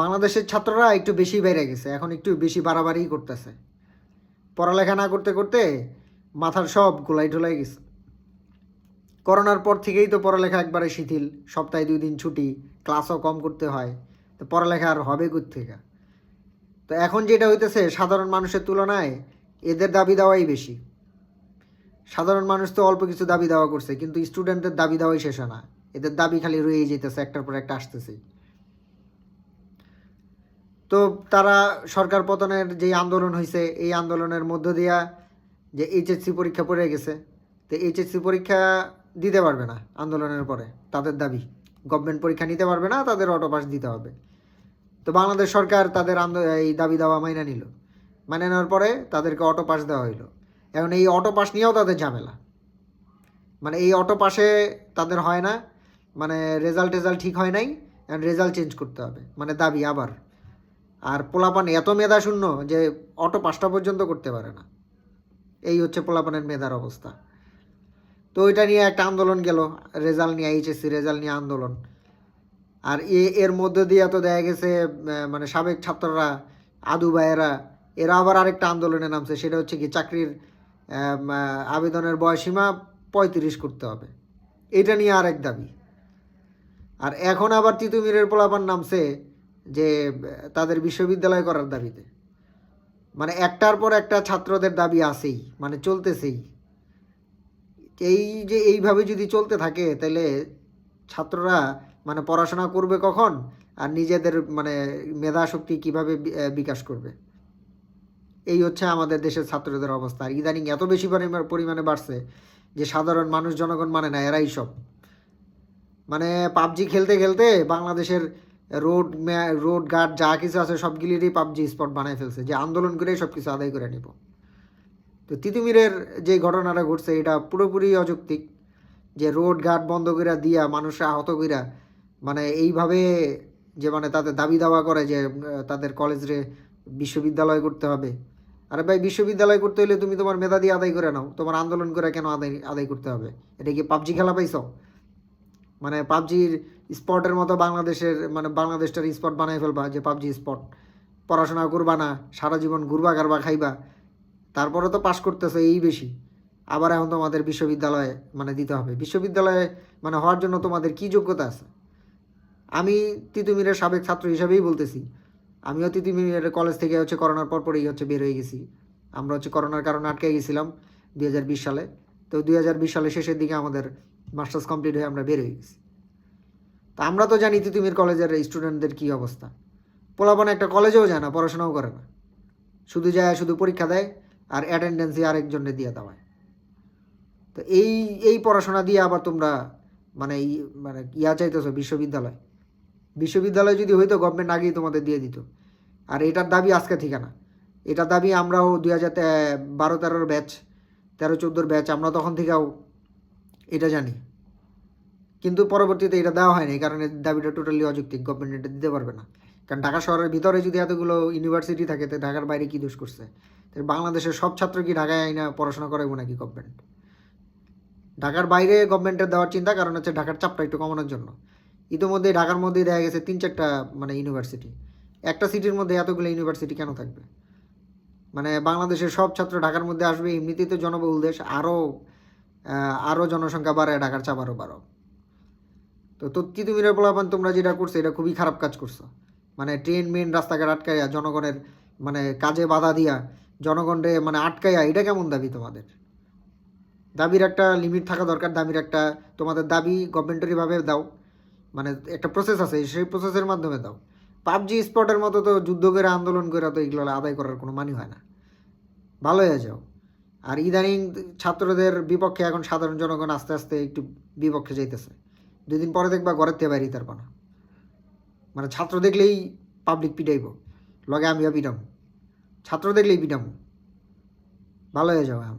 বাংলাদেশের ছাত্ররা একটু বেশি বেড়ে গেছে, এখন একটু বেশি বাড়াবাড়ি করতেছে। পড়ালেখা না করতে করতে মাথার সব গোলাই ঢোলাই গেছে। করোনার পর থেকেই তো পড়ালেখা একবারে শিথিল, সপ্তাহে দুই দিন ছুটি, ক্লাসও কম করতে হয়, তো পড়ালেখা আর হবে থেকে তো এখন যেটা হইতেছে, সাধারণ মানুষের তুলনায় এদের দাবি দেওয়াই বেশি। সাধারণ মানুষ তো অল্প কিছু দাবি দেওয়া করছে, কিন্তু স্টুডেন্টদের দাবি দেওয়াই শেষ না। এদের দাবি খালি রয়েই যেতেছে, একটার পর একটা আসতেছে। তো তারা সরকার পতনের যে আন্দোলন হয়েছে এই আন্দোলনের মধ্য দিয়া যে এইচএসসি পরীক্ষা পড়ে গেছে, তো এইচএসসি পরীক্ষা দিতে পারবে না আন্দোলনের পরে। তাদের দাবি গভর্নমেন্ট পরীক্ষা নিতে পারবে না, তাদের অটো পাস দিতে হবে। তো বাংলাদেশ সরকার তাদের এই দাবি দাওয়া মাইনা নিল। মাইনে নেওয়ার পরে তাদেরকে অটো পাস দেওয়া হইল। এখন এই অটো পাস নিয়েও তাদের ঝামেলা। মানে এই অটো পাসে তাদের হয় না মানে রেজাল্ট টেজাল্ট ঠিক হয় নাই রেজাল্ট চেঞ্জ করতে হবে। মানে দাবি আবার। আর পোলাপান এত মেধা শূন্য যে অটো পাঁচটা পর্যন্ত করতে পারে না। এই হচ্ছে পোলাপানের মেধার অবস্থা। তো ওইটা নিয়ে একটা আন্দোলন গেল, রেজাল্ট নিয়ে, এইচএসসি রেজাল্ট নিয়ে আন্দোলন। আর এ, এর মধ্যে দিয়ে তো দেখা গেছে মানে সাবেক ছাত্ররা, আদু ভাইয়েরা, এরা আবার আরেকটা আন্দোলনে নামছে, সেটা হচ্ছে কি চাকরির আবেদনের বয়সীমা পঁয়ত্রিশ করতে হবে। এটা নিয়ে আরেক দাবি। আর এখন আবার তিতুমিরের পোলাপান নামছে যে, তাদের বিশ্ববিদ্যালয় করার দাবিতে। মানে একটার পর একটা ছাত্রদের দাবি আছেই মানে চলতেছেই। এই যে, এইভাবে যদি চলতে থাকে, তাহলে ছাত্ররা মানে পড়াশোনা করবে কখন? আর নিজেদের মানে মেধা শক্তি কীভাবে বিকাশ করবে? এই হচ্ছে আমাদের দেশের ছাত্রদের অবস্থা। আর ইদানিং এত বেশি পরিমা- পরিমাণে বাড়ছে যে, সাধারণ মানুষ জনগণ মানে না, এরাই সব। মানে পাবজি খেলতে খেলতে বাংলাদেশের রোড রোড ঘাট যা কিছু আছে সবগুলিরই পাবজি স্পট বানায় ফেলছে। যে আন্দোলন করেই সব কিছু আদায় করে নিব। তো তিতুমিরের যে ঘটনাটা ঘটছে, এটা পুরোপুরি অযৌক্তিক। যে রোড ঘাট বন্ধ করে দিয়া মানুষরা আহত কইরা মানে এইভাবে যে মানে তাদের দাবি দাওয়া করে যে তাদের কলেজে বিশ্ববিদ্যালয় করতে হবে। আরে ভাই, বিশ্ববিদ্যালয় করতে হলে তুমি তোমার মেধা দিয়ে আদায় করে নাও। তোমার আন্দোলন করে কেন আদায় আদায় করতে হবে? এটা কি পাবজি খেলা পাইছো? মানে পাবজির স্পটের মতো বাংলাদেশের মানে বাংলাদেশটার স্পট বানাই ফেলবা, যে পাবজি স্পট পড়াশোনা করবা না, সারা জীবন ঘুরবা গারবা খাইবা। তারপরে তো পাশ করতেছে, এই বেশি। আবার এখন তোমাদের বিশ্ববিদ্যালয়ে মানে দিতে হবে। বিশ্ববিদ্যালয়ে মানে হওয়ার জন্য তোমাদের কি যোগ্যতা আছে? আমি তিতুমিরের সাবেক ছাত্র হিসাবেই বলতেছি। আমিও তিতুমিরের কলেজ থেকে হচ্ছে করোনার পর পরেই হচ্ছে বের হয়ে গেছি। আমরা হচ্ছে করোনার কারণে আটকে গেছিলাম দুই হাজার বিশ সালে। তো দুই সালে শেষের দিকে আমাদের মাস্টার্স কমপ্লিট হয়ে আমরা বের হয়ে গেছি। তা আমরা তো জানি তিতুমির কলেজের স্টুডেন্টদের কী অবস্থা। পোলাপান একটা কলেজেও যায় না, পড়াশোনাও করে না। শুধু যায়, শুধু পরীক্ষা দেয় আর অ্যাটেন্ডেন্সই আরেকজনের দিয়ে দেওয়ায়। তো এই এই পড়াশোনা দিয়ে আবার তোমরা মানে মানে ইয়া চাইতেছো বিশ্ববিদ্যালয়। বিশ্ববিদ্যালয় যদি হইতো গভর্নমেন্ট আগেই তোমাদের দিয়ে দিত। আর এটার দাবি আজকে থেকে না। এটার দাবি আমরাও দুই হাজার বারো তেরোর ব্যাচ তেরো চোদ্দোর ব্যাচ আমরা তখন থেকেও এটা জানি। কিন্তু পরবর্তীতে এটা দেওয়া হয়নি কারণ দাবিটা টোটালি অযৌক্তিক গভর্নমেন্ট এটা দিতে পারবে না। কারণ ঢাকা শহরের ভিতরে যদি এতগুলো ইউনিভার্সিটি থাকে, তো ঢাকার বাইরে কী দোষ করছে? বাংলাদেশের সব ছাত্র কি ঢাকায় আইনা পড়াশোনা করাবো নাকি গভর্নমেন্ট ঢাকার বাইরে গভর্নমেন্টের দেওয়ার চিন্তা, কারণ হচ্ছে ঢাকার চাপটা একটু কমানোর জন্য। ইতিমধ্যে ঢাকার মধ্যে দেখা গেছে তিন চারটা মানে ইউনিভার্সিটি একটা সিটির মধ্যে এতগুলো ইউনিভার্সিটি কেন থাকবে? মানে বাংলাদেশের সব ছাত্র ঢাকার মধ্যে আসবে, এমনিতেই তো জনবহুল দেশ, আরও আরও জনসংখ্যা বাড়ায়, ঢাকার চাপ আরও বাড়ো তো তো তিতুমিরের পোলাপান তোমরা যেটা করছ, এটা খুবই খারাপ কাজ করছ। মানে ট্রেন, মেন রাস্তাঘাট আটকাইয়া, জনগণের মানে কাজে বাধা দিয়া জনগণরে মানে আটকাইয়া, এটা কেমন দাবি তোমাদের? দাবির একটা লিমিট থাকা দরকার, দাবির একটা তোমাদের দাবি গভর্নমেন্টারিভাবে দাও। মানে একটা প্রসেস আছে, সেই প্রসেসের মাধ্যমে দাও। পাবজি স্পটের মতো তো যুদ্ধ করে, আন্দোলন করে তো এগুলো আদায় করার কোনো মানে হয় না। ভালো হয়ে যাও। আর ইদানিং ছাত্রদের বিপক্ষে এখন সাধারণ জনগণ আস্তে আস্তে একটু বিপক্ষে যাইতেছে। দুদিন পরে দেখবা ঘরের থেকে বাইরে তার না মানে ছাত্র দেখলেই পাবলিক পিটাইব। লগে আমিও পিটাম। ছাত্র দেখলেই পিটাম। ভালো হয়ে যাবে এখন।